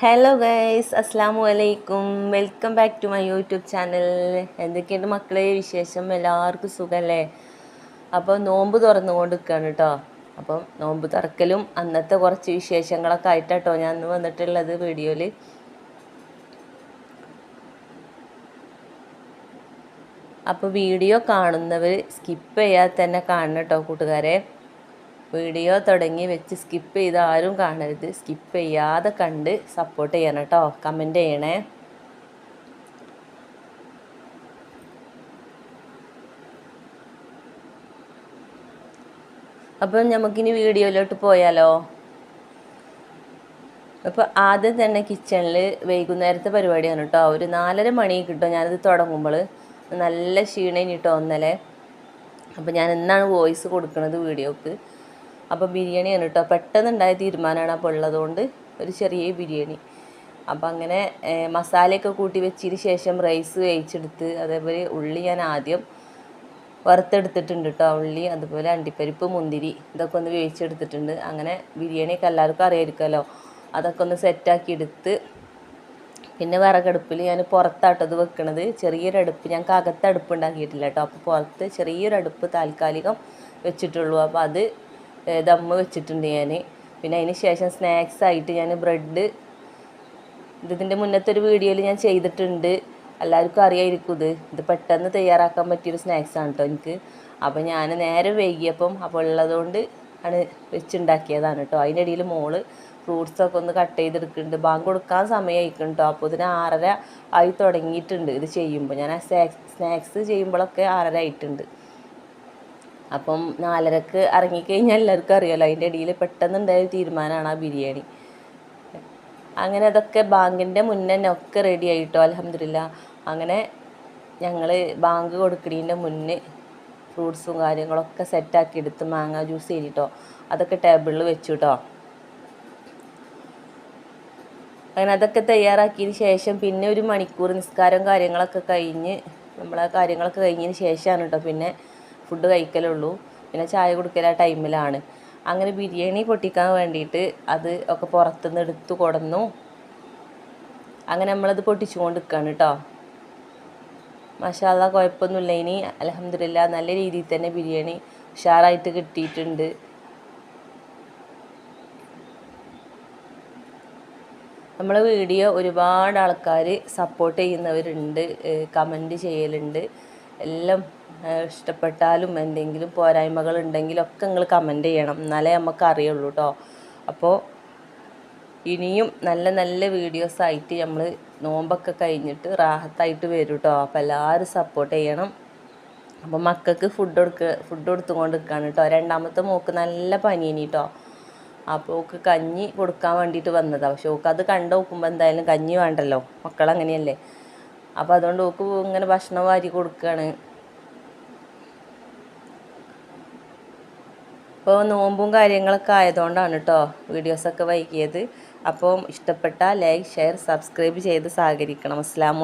Hello guys അസ്സാം വലൈക്കും welcome back to my YouTube channel എന്തൊക്കെയുണ്ട് മക്കളെ വിശേഷം? എല്ലാവർക്കും സുഖമല്ലേ അപ്പോൾ നോമ്പ് തുറന്നുകൊണ്ട് നിൽക്കുകയാണ് കേട്ടോ. അപ്പം നോമ്പ് തുറക്കലും അന്നത്തെ കുറച്ച് വിശേഷങ്ങളൊക്കെ ആയിട്ടാട്ടോ ഞാൻ ഇന്ന് വന്നിട്ടുള്ളത് വീഡിയോയിൽ. അപ്പോൾ വീഡിയോ കാണുന്നവർ സ്കിപ്പ് ചെയ്യാതെ തന്നെ കാണണം കേട്ടോ കൂട്ടുകാരെ. വീഡിയോ തുടങ്ങി വെച്ച് സ്കിപ്പ് ചെയ്ത് ആരും കാണരുത്. സ്കിപ്പ് ചെയ്യാതെ കണ്ട് സപ്പോർട്ട് ചെയ്യണം കേട്ടോ. കമന്റ് ചെയ്യണേ. അപ്പം നമുക്കിനി വീഡിയോയിലോട്ട് പോയാലോ? അപ്പോൾ ആദ്യം തന്നെ കിച്ചണിൽ വൈകുന്നേരത്തെ പരിപാടിയാണ് കേട്ടോ. ഒരു നാലര മണി കിട്ടും. ഞാനിത് തുടങ്ങുമ്പോൾ നല്ല ക്ഷീണം കേട്ടോ ഒന്നലെ അപ്പോൾ ഞാൻ എന്നാണ് വോയിസ് കൊടുക്കുന്നത് വീഡിയോക്ക്. അപ്പോൾ ബിരിയാണിയാണ് കേട്ടോ പെട്ടെന്നുണ്ടായ തീരുമാനമാണ് അപ്പോൾ ഉള്ളതുകൊണ്ട് ഒരു ചെറിയ ബിരിയാണി. അപ്പോൾ അങ്ങനെ മസാലയൊക്കെ കൂട്ടി വെച്ചതിന് ശേഷം റൈസ് വേവിച്ചെടുത്ത് അതേപോലെ ഉള്ളി ഞാൻ ആദ്യം വറുത്തെടുത്തിട്ടുണ്ട് കേട്ടോ ഉള്ളി അതുപോലെ അണ്ടിപ്പരിപ്പ് മുന്തിരി ഇതൊക്കെ ഒന്ന് വേവിച്ചെടുത്തിട്ടുണ്ട്. അങ്ങനെ ബിരിയാണിയൊക്കെ എല്ലാവർക്കും അറിയാമായിരിക്കുമല്ലോ അതൊക്കെ ഒന്ന് സെറ്റാക്കി എടുത്ത് പിന്നെ വിറകടുപ്പിൽ ഞാൻ പുറത്താട്ടത് വെക്കണത്. ചെറിയൊരടുപ്പ് ഞങ്ങൾക്ക് അകത്ത് അടുപ്പ് ഉണ്ടാക്കിയിട്ടില്ല കേട്ടോ അപ്പോൾ പുറത്ത് ചെറിയൊരടുപ്പ് താൽക്കാലികം വെച്ചിട്ടുള്ളൂ. അപ്പോൾ അത് ദമ്മ് വെച്ചിട്ടുണ്ട് ഞാൻ പിന്നെ അതിന് ശേഷം സ്നാക്സ് ആയിട്ട് ഞാൻ ബ്രെഡ്. ഇതിന്റെ മുന്നത്തെ ഒരു വീഡിയോയിൽ ഞാൻ ചെയ്തിട്ടുണ്ട്. എല്ലാവർക്കും അറിയായിരിക്കും ഇത്. ഇത് പെട്ടെന്ന് തയ്യാറാക്കാൻ പറ്റിയൊരു ആണ് കേട്ടോ എനിക്ക്. അപ്പോൾ ഞാൻ നേരെ വൈകിയപ്പം അപ്പോൾ ഉള്ളതുകൊണ്ട് ആണ് വെച്ചുണ്ടാക്കിയതാണ് കേട്ടോ അതിന്റെ ഇടയിൽ മോൾ ഫ്രൂട്ട്സൊക്കെ ഒന്ന് കട്ട് ചെയ്തെടുക്കുന്നുണ്ട്. ബാങ്ക് കൊടുക്കാൻ സമയമായിരിക്കും കേട്ടോ അപ്പോൾ ഇതിന് ആറര ആയി തുടങ്ങിയിട്ടുണ്ട് ഇത് ചെയ്യുമ്പോൾ ഞാൻ ആ സ്നാക്സ് ചെയ്യുമ്പോഴൊക്കെ ആറര ആയിട്ടുണ്ട്. അപ്പം നാലരക്ക് ഇറങ്ങിക്കഴിഞ്ഞാൽ എല്ലാവർക്കും അറിയാമല്ലോ അതിന്റെ ഇടയിൽ പെട്ടെന്നുണ്ടായ തീരുമാനമാണ് ആ ബിരിയാണി. അങ്ങനെ അതൊക്കെ ബാങ്കിന്റെ മുന്നേ തന്നെ ഒക്കെ റെഡി ആയിട്ടോ അലഹമില്ല അങ്ങനെ ഞങ്ങൾ ബാങ്ക് കൊടുക്കണീന്റെ മുന്നേ ഫ്രൂട്ട്സും കാര്യങ്ങളൊക്കെ സെറ്റാക്കി എടുത്ത് മാങ്ങ ജ്യൂസ് ചെയ്തിട്ടോ അതൊക്കെ ടേബിളിൽ വെച്ചു കേട്ടോ അങ്ങനെ അതൊക്കെ തയ്യാറാക്കിയതിന് ശേഷം പിന്നെ ഒരു മണിക്കൂർ നിസ്കാരം കാര്യങ്ങളൊക്കെ കഴിഞ്ഞ് നമ്മളെ കാര്യങ്ങളൊക്കെ കഴിഞ്ഞതിന് ശേഷമാണ് കേട്ടോ പിന്നെ ഫുഡ് കഴിക്കലുള്ളൂ. പിന്നെ ചായ കുടിക്കൽ ആ ടൈമിലാണ്. അങ്ങനെ ബിരിയാണി പൊട്ടിക്കാൻ വേണ്ടിയിട്ട് അത് ഒക്കെ പുറത്തുനിന്ന് എടുത്തു കൊടുന്നു. അങ്ങനെ നമ്മളത് പൊട്ടിച്ചുകൊണ്ട് നിൽക്കുകയാണ് കേട്ടോ മഷാല കുഴപ്പമൊന്നുമില്ല. ഇനി അലഹമില്ല നല്ല രീതിയിൽ തന്നെ ബിരിയാണി ഉഷാറായിട്ട് കിട്ടിയിട്ടുണ്ട്. നമ്മളെ വീഡിയോ ഒരുപാട് ആൾക്കാർ സപ്പോർട്ട് ചെയ്യുന്നവരുണ്ട് കമന്റ് ചെയ്യലുണ്ട്. എല്ലാം ഇഷ്ടപ്പെട്ടാലും എന്തെങ്കിലും പോരായ്മകൾ ഉണ്ടെങ്കിലൊക്കെ നിങ്ങൾ കമന്റ് ചെയ്യണം. എന്നാലേ നമുക്ക് അറിയുള്ളൂ കേട്ടോ അപ്പോൾ ഇനിയും നല്ല നല്ല വീഡിയോസ് ആയിട്ട് നമ്മൾ നോമ്പൊക്കെ കഴിഞ്ഞിട്ട് റാഹത്തായിട്ട് വരും കേട്ടോ അപ്പോൾ എല്ലാവരും സപ്പോർട്ട് ചെയ്യണം. അപ്പോൾ മക്കൾക്ക് ഫുഡ് കൊടുക്കുക ഫുഡ് കൊടുത്തുകൊണ്ട് നിൽക്കുകയാണ് കേട്ടോ രണ്ടാമത്തെ മോക്ക് നല്ല പനിയനി കേട്ടോ അപ്പോൾ ഓക്ക് കഞ്ഞി കൊടുക്കാൻ വേണ്ടിയിട്ട് വന്നതാണ് പക്ഷെ ഓക്ക് അത് കണ്ടു നോക്കുമ്പോൾ എന്തായാലും കഞ്ഞി വേണ്ടല്ലോ. മക്കളങ്ങനെയല്ലേ. അപ്പോൾ അതുകൊണ്ട് ഓക്ക് ഇങ്ങനെ ഭക്ഷണം വാരി കൊടുക്കുകയാണ് അപ്പോൾ നോമ്പും കാര്യങ്ങളൊക്കെ ആയതുകൊണ്ടാണ് കേട്ടോ വീഡിയോസൊക്കെ വൈകിയത്. അപ്പോൾ ഇഷ്ടപ്പെട്ട ലൈക്ക് ഷെയർ സബ്സ്ക്രൈബ് ചെയ്ത് സഹകരിക്കണം. അസ്ലാം